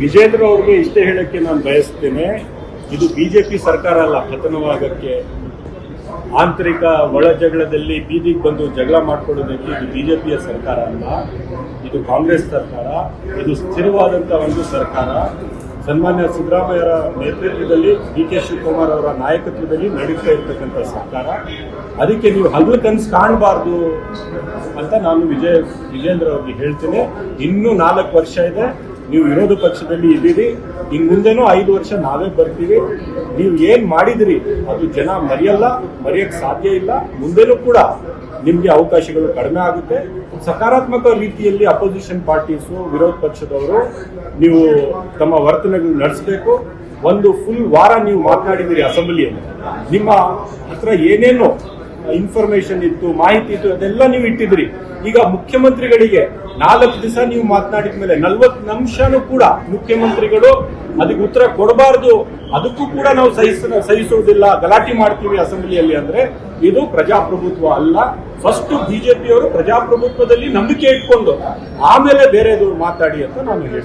ವಿಜೇಂದ್ರ ಅವ್ರಿಗೆ ಇಷ್ಟೇ ಹೇಳಕ್ಕೆ ನಾನು ಬಯಸ್ತೇನೆ. ಇದು ಬಿಜೆಪಿ ಸರ್ಕಾರ ಅಲ್ಲ, ಪತನವಾಗಕ್ಕೆ. ಆಂತರಿಕ ಒಳ ಜಗಳದಲ್ಲಿ ಬೀದಿಗೆ ಬಂದು ಜಗಳ ಮಾಡ್ಕೊಳ್ಳೋದಕ್ಕೆ ಇದು ಬಿಜೆಪಿಯ ಸರ್ಕಾರ ಅಲ್ಲ. ಇದು ಕಾಂಗ್ರೆಸ್ ಸರ್ಕಾರ. ಇದು ಸ್ಥಿರವಾದಂಥ ಒಂದು ಸರ್ಕಾರ. ಸನ್ಮಾನ್ಯ ಸಿದ್ದರಾಮಯ್ಯರ ನೇತೃತ್ವದಲ್ಲಿ ಡಿ ಕೆ ಶಿವಕುಮಾರ್ ಅವರ ನಾಯಕತ್ವದಲ್ಲಿ ನಡೀತಾ ಇರ್ತಕ್ಕಂಥ ಸರ್ಕಾರ. ಅದಕ್ಕೆ ನೀವು ಹಗಲು ಕನಸು ಕಾಣಬಾರ್ದು ಅಂತ ನಾನು ವಿಜಯ, ವಿಜೇಂದ್ರ ಅವ್ರಿಗೆ ಹೇಳ್ತೇನೆ. ಇನ್ನೂ ನಾಲ್ಕು ವರ್ಷ ಇದೆ. ನೀವು ವಿರೋಧ ಪಕ್ಷದಲ್ಲಿ ಇದ್ದೀರಿ, ಇನ್ ಮುಂದೆನೂ ಐದು ವರ್ಷ ನಾವೇ ಬರ್ತೀವಿ. ನೀವು ಏನ್ ಮಾಡಿದಿರಿ, ಅದು ಜನ ಮರೆಯಲ್ಲ, ಮರೆಯಕ್ ಸಾಧ್ಯ ಇಲ್ಲ. ಮುಂದೆನೂ ಕೂಡ ನಿಮಗೆ ಅವಕಾಶಗಳು ಕಡಿಮೆ ಆಗುತ್ತೆ. ಸಕಾರಾತ್ಮಕ ರೀತಿಯಲ್ಲಿ ಅಪೋಸಿಷನ್ ಪಾರ್ಟೀಸು ವಿರೋಧ ಪಕ್ಷದವರು ನೀವು ತಮ್ಮ ವರ್ತನೆಗಳು ನಡೆಸಬೇಕು. ಒಂದು ಫುಲ್ ವಾರ ನೀವು ಮಾತನಾಡಿದಿರಿ ಅಸೆಂಬ್ಲಿಯಲ್ಲಿ. ನಿಮ್ಮ ಹತ್ರ ಏನೇನು ಇನ್ಫಾರ್ಮೇಶನ್ ಇತ್ತು, ಮಾಹಿತಿ ಇತ್ತು, ಅದೆಲ್ಲ ನೀವು ಇಟ್ಟಿದ್ರಿ. ಈಗ ಮುಖ್ಯಮಂತ್ರಿಗಳಿಗೆ ನಾಲ್ಕು ದಿವಸ ನೀವು ಮಾತನಾಡಿದ ಮೇಲೆ ನಲ್ವತ್ತು ನಿಮಿಷನೂ ಕೂಡ ಮುಖ್ಯಮಂತ್ರಿಗಳು ಅದಕ್ಕೆ ಉತ್ತರ ಕೊಡಬಾರ್ದು. ಅದಕ್ಕೂ ಕೂಡ ನಾವು ಸಹಿಸ, ಸಹಿಸುವುದಿಲ್ಲ. ಗಲಾಟೆ ಮಾಡ್ತೀವಿ ಅಸೆಂಬ್ಲಿಯಲ್ಲಿ ಅಂದ್ರೆ ಇದು ಪ್ರಜಾಪ್ರಭುತ್ವ ಅಲ್ಲ. ಫಸ್ಟ್ ಬಿಜೆಪಿಯವರು ಪ್ರಜಾಪ್ರಭುತ್ವದಲ್ಲಿ ನಂಬಿಕೆ ಇಟ್ಕೊಂಡು ಆಮೇಲೆ ಬೇರೆದು ಮಾತಾಡಿ ಅಂತ ನಾನು ಹೇಳ್ತೀನಿ.